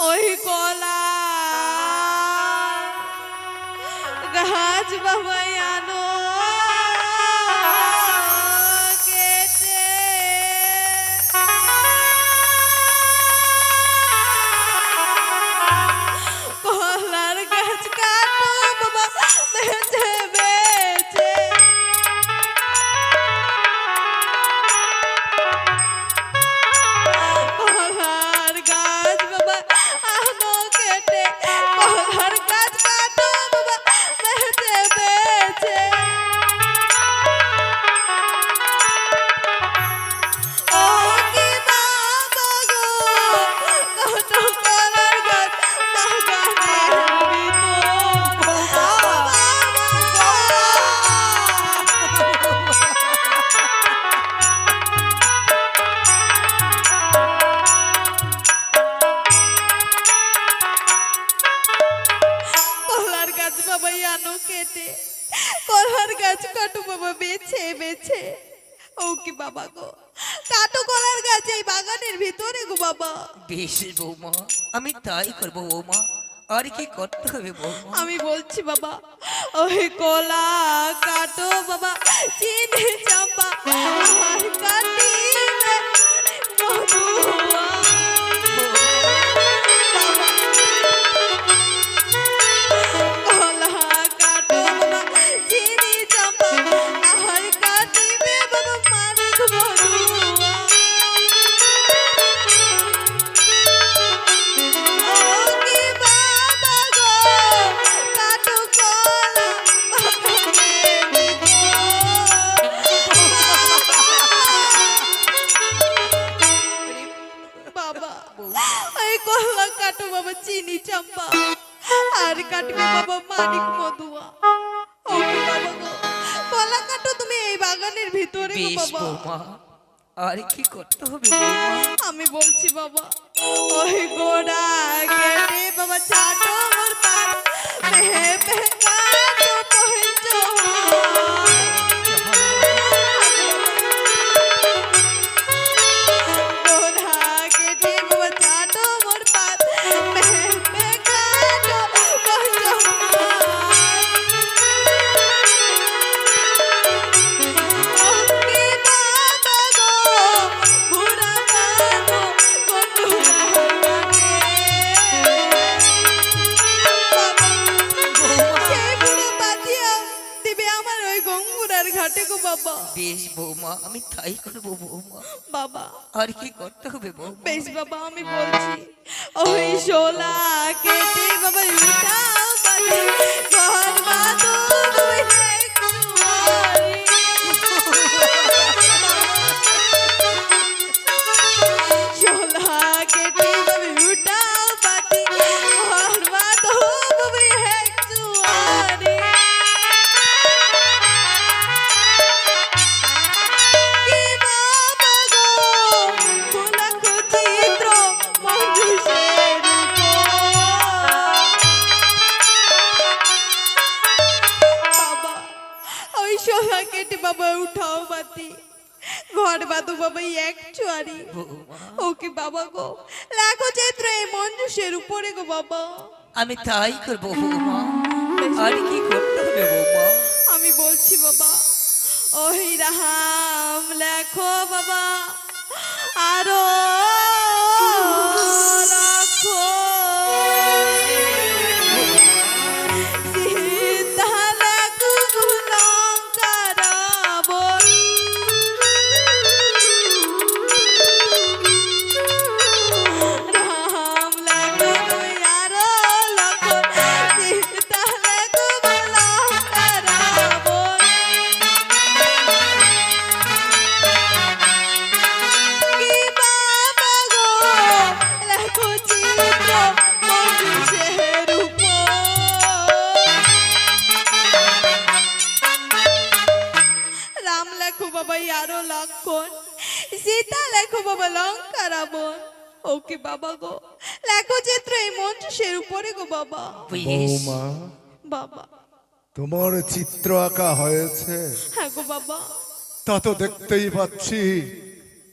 ওই কলা। গাছ বাবা আনো তো রে গো বাবা। বেশ বৌমা আমি তাই করব বৌমা আর কি করতে হবে বৌমা? আমি বলছি বাবা ওই কলা কাটো বাবা চিনি চাম্পা আর কাটি মধুয়া। বেশ বৌমা। আর কি করতে হবে আমি বলছি বাবা ওই গোড়া গেটে বাবা চাটো মোর মেহে তোহে ঘর বাদু বাবাই এক চুয়ারি ওকে বাবা গো এই মঞ্জুষের উপরে গো বাবা আমি তাই করব আর কি করতে হবে আমি বলছি বাবা ওই রাহাম লেখো বাবা আরও লাখো করে চিত্র আঁকা হয়েছে। তা তো দেখতেই পাচ্ছি।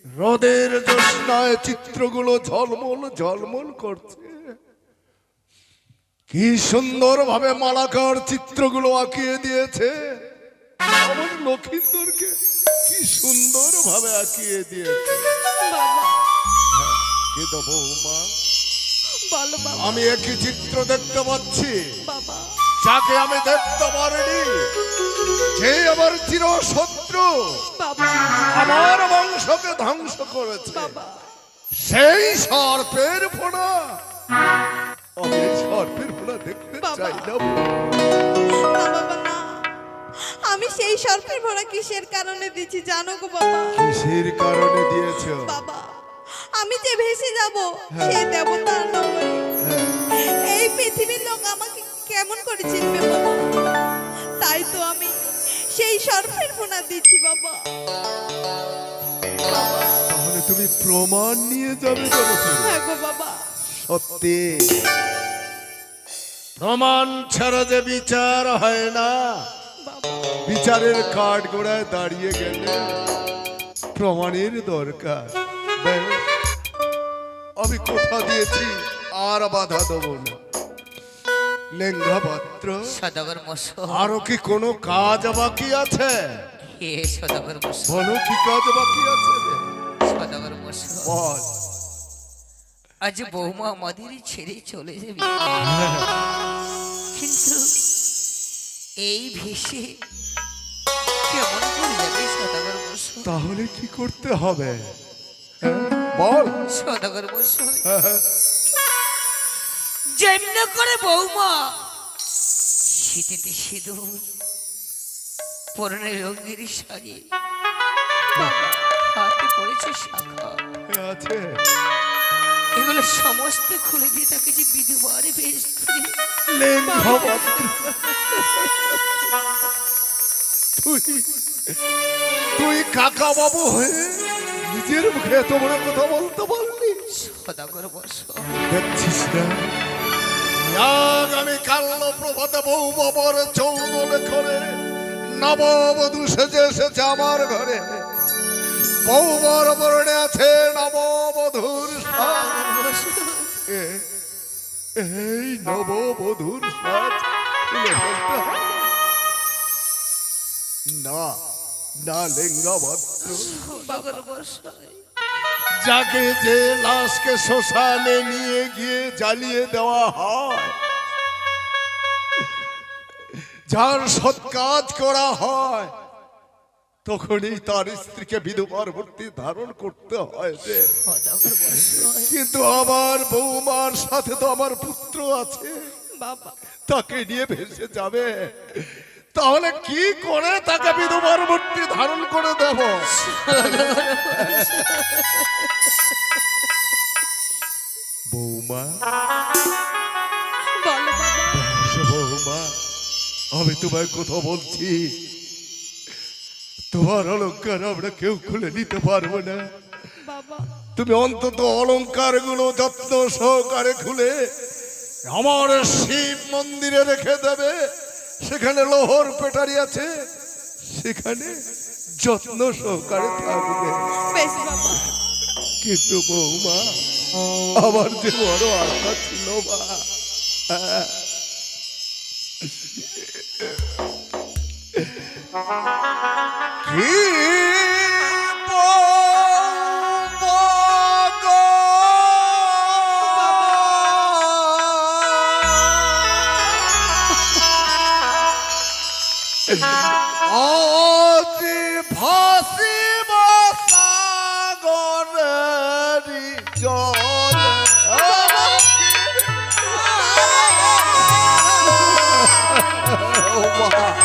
হ্রদের জ্যোৎস্নায় চিত্রগুলো ঝলমল ঝলমল করছে। কি সুন্দরভাবে মালাকার চিত্রগুলো আঁকিয়ে দিয়েছে। আমার লক্ষিন্দরকে সুন্দরভাবে আঁকিয়ে দিয়েছে। আমি একই চিত্র দেখতে পাচ্ছি। বাবা। যাকে আমি দেখতে পারিনি যে আমার চির শত্রু আমার বংশকে ধ্বংস করেছে। বাবা। সেই সর্পের ফোড়া আমি সর্পের ফোড়া দেখতে। চাই না। আমি সেই সর্পের ভরা কিসের কারণে দিচ্ছি জানো গো বাবা? কিসের কারণে দিয়েছ? বাবা আমি যে ভেসে যাব সেই দেবতার নগরে। কেমন করে চিনবে বাবা? তাই তো আমি সেই সর্পের ফোনা দিচ্ছি বাবা। তাহলে তুমি প্রমাণ নিয়ে যাবে হ্যাঁ গো বাবা। সত্যি। প্রমাণ ছাড়া যে বিচার হয় না। বিচারের কাঠ গোড়ায় দাঁড়িয়ে গেলে প্রমাণের দরকার। আমি কথা দিয়েছি আর বাধা দেবো না। লেঙ্গা পাত্র সদাগর মশাই। আরও কি কোনো কাজ বাকি আছে? হে সদাগর মশাই। বলো কি কাজ বাকি আছে? সদাগর মশাই। বল। আজ বৌমা আমাদের ছেড়ে চলে যাবে। কিন্তু এই ভেসে কেমন করে যাবে সদাগর মশাই? তাহলে কি করতে হবে? হ্যাঁ? বল। সদাগর হ্যাঁ, যেমন করে বৌমা। শীতেতে সিঁদুর পরনে রঙের শাড়ি। হাতে পড়েছে শাখা। আছে। এগুলো সমস্ত খুলে দিয়ে তাকে যে বিধবারে বেশ। তুই তুই কাকা বাবু হয়ে নিজের মুখে এত বড় কথা বলতে পারলি? সদাগর বর্ষ দেখছিস না? আগামী কাল প্রভাতে বউ বাবার চৌদন করে নববধূ সেজে এসেছে আমার ঘরে। বৌবার বরণে আছে নববধূর এই নববধূর সাজ। না না লেঙ্গা ভদ্র যাকে যে লাশকে শ্মশানে নিয়ে গিয়ে জ্বালিয়ে দেওয়া হয় যার সৎ কাজ করা হয় তখনই তার স্ত্রীকে বিধবার ভর্তি ধারণ করতে হয় যে। কিন্তু আমার বৌমার সাথে তো আমার পুত্র আছে। তাকে নিয়ে ভেসে যাবে। তাহলে কি করে তাকে বিধবার মূর্তি ধারণ করে দেব? বৌমা আমি তোমায় কথা বলছি। তোমার অলঙ্কার আমরা কেউ খুলে নিতে পারব না। তুমি অন্তত অলঙ্কারগুলো যত্ন সহকারে খুলে আমার শিব মন্দিরে রেখে দেবে। সেখানে লোহর পেটারি আছে সেখানে যত্ন সহকারে থাকবে। কিন্তু বৌমা আমার যে বড় আশা ছিল বা কি অতি ভাসিব সাগরেরি জল। Oh, মা।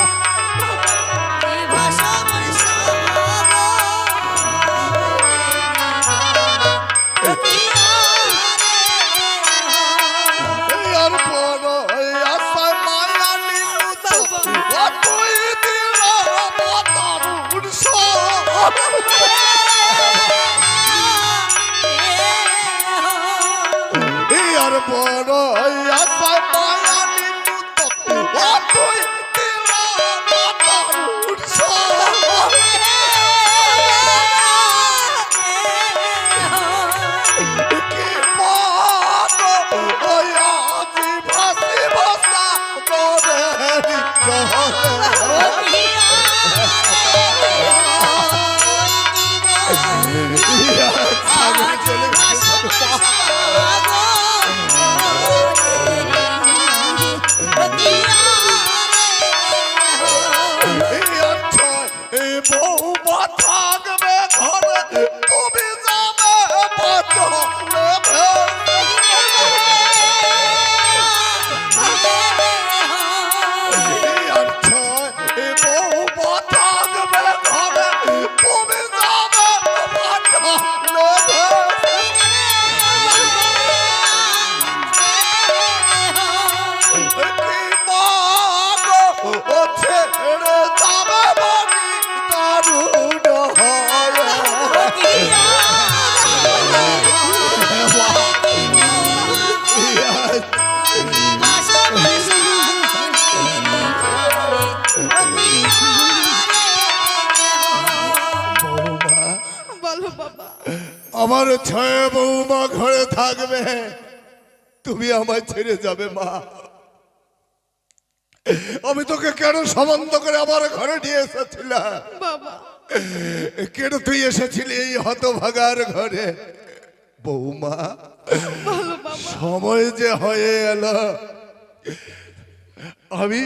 বড় আশা আমার ছয় বৌমা ঘরে থাকবে। তুমি আমায় ছেড়ে যাবে মা। আমি তোকে কেন সম্বন্ধ করে আমার ঘরে নিয়ে এসেছিলাম? কেন তুই এসেছিলি এই হতভাগার ঘরে? বৌমা সময় যে হয়ে এলো। আমি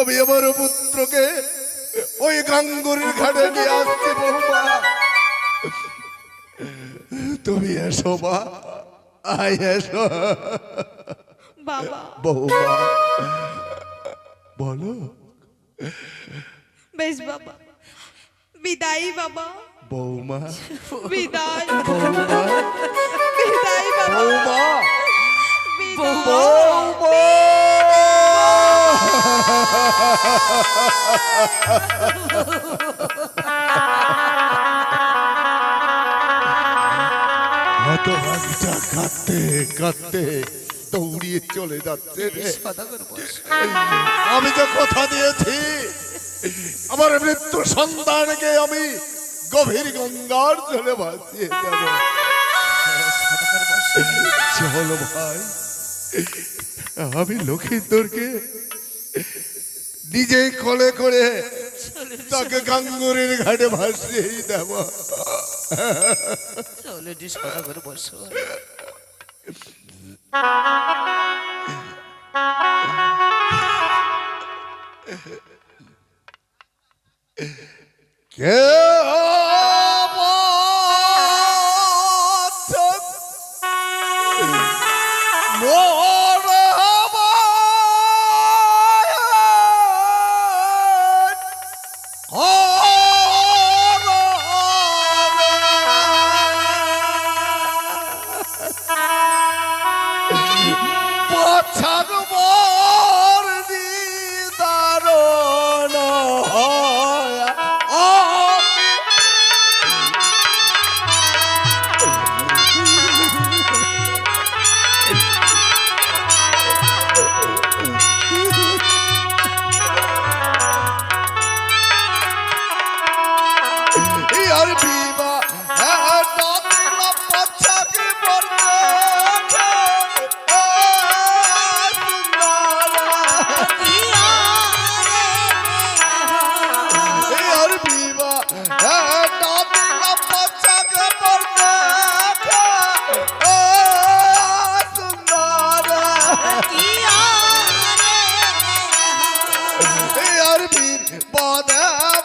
আমি আমার পুত্রকে ওই গাঙ্গুরির ঘাটে নিয়ে আসছি বৌমা। তুমি এসো মা। আয় এসো। বাবা। বৌমা। বলো। বেশ বাবা। বিদায় বাবা। বৌমা। বিদায়। বৌমা। বিদায় বাবা। বৌমা। বিদায়। বৌমা। হতভাগটা কাঁদতে কাঁদতে দৌড়িয়ে চলে যাচ্ছে। আমি তো কথা দিয়েছি আমার মৃত্যু সন্তানকে আমি গভীর গঙ্গার জলে ভাসিয়ে যাব চল ভাই আমি লক্ষিন্দরকে নিজে কলে করে তাকে গাঙ্গুরির ঘাটে ভাসিয়েই দেব। চলে দি সদাগর বস। কে? আর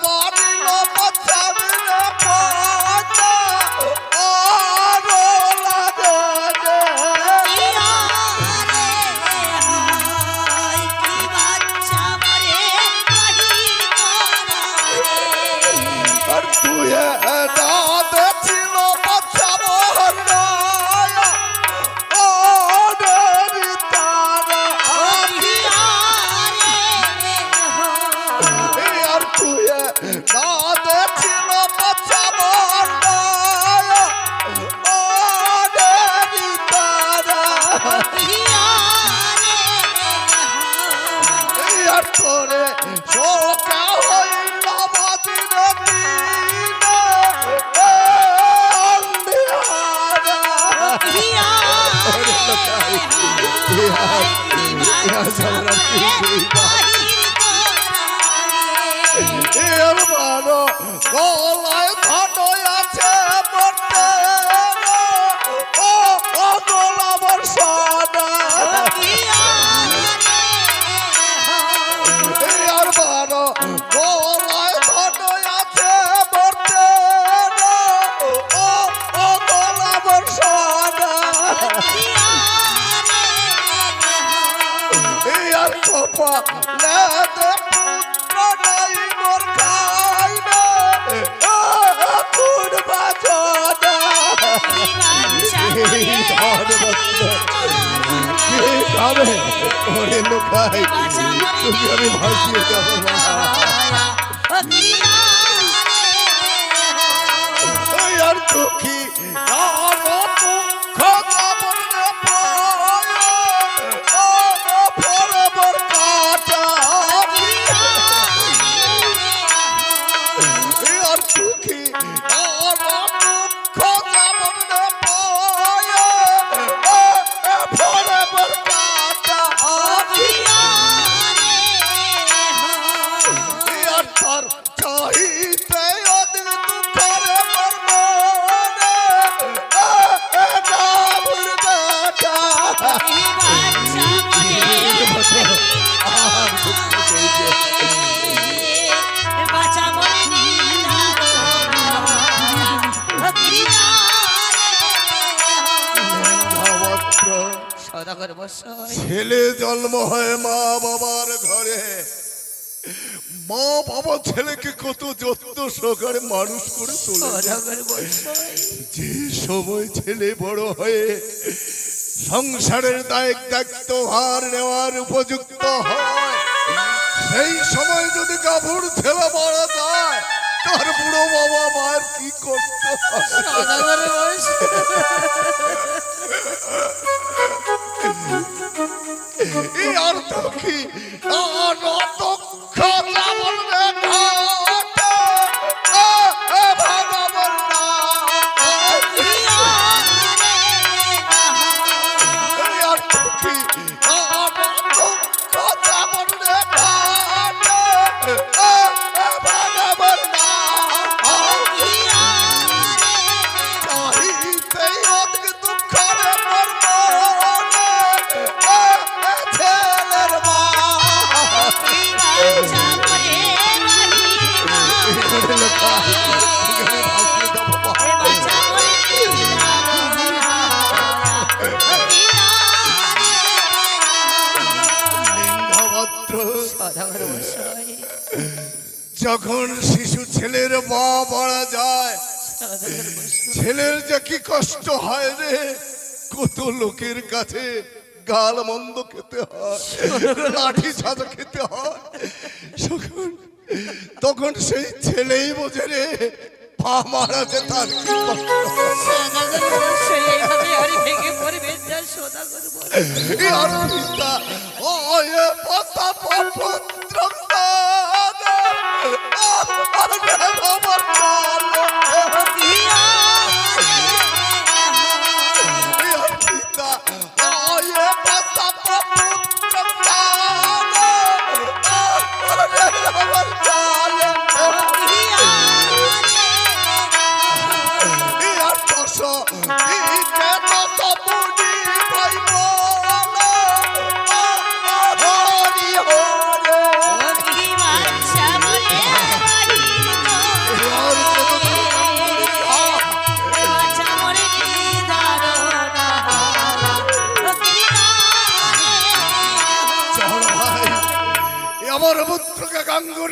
Ei. খাবে ওরে লোকাই তুমি আমি ভাসিয়ে যাব আর দুঃখী আর ছেলে জন্ম হয় মা বাবার ঘরে। মা বাবা ছেলেকে কত যত্ন সহকারে মানুষ করে তোলে। যে সময় ছেলে বড় হয়ে সংসারের দায়িত্ব ভার নেওয়ার উপযুক্ত হয় সেই সময় যদি গাভুর ছেলে মারা যায় তার বুড়ো বাবা মায়ের কি কষ্ট হয়। এই অর্থ কি? অনতক্ষ দুঃখ যখন শিশু ছেলের মা মারা যায়, ছেলের যে কি কষ্ট হয় রে, কত লোকের কাছে গাল মন্দ খেতে হয়, লাঠি সাজা খেতে হয়। তখন তখন সেই ছেলেই বোঝে রে পা মারা যে তার আমার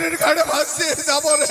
গাঙ্গুরির ঘাড়ে ভাসিয়ে যাব রে।